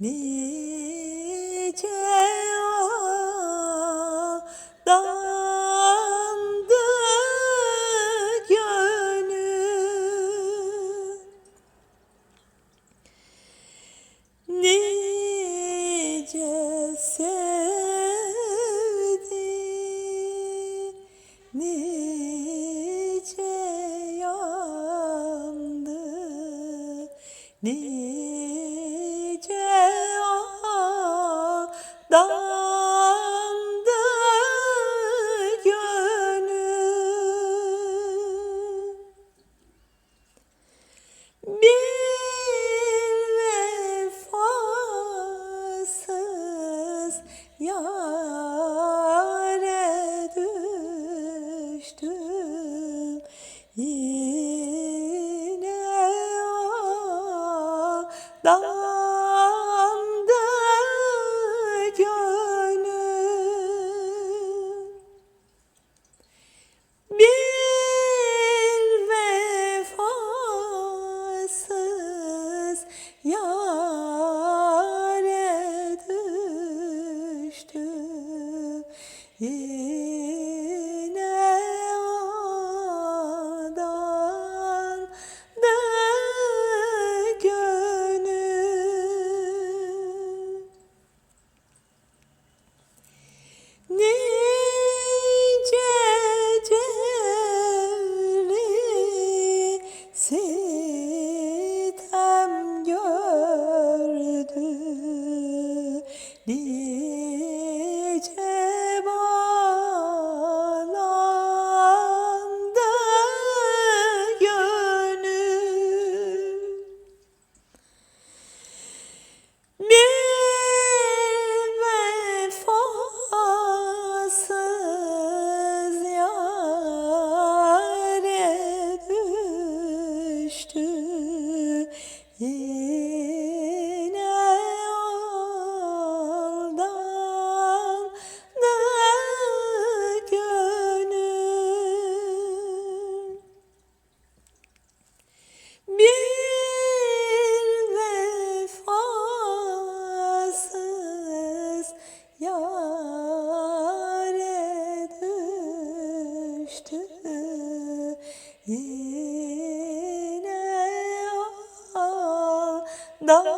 Nice aldandı gönül Nice sevdi. Nice yandı. Nice Yeah. Düştü yine aldandı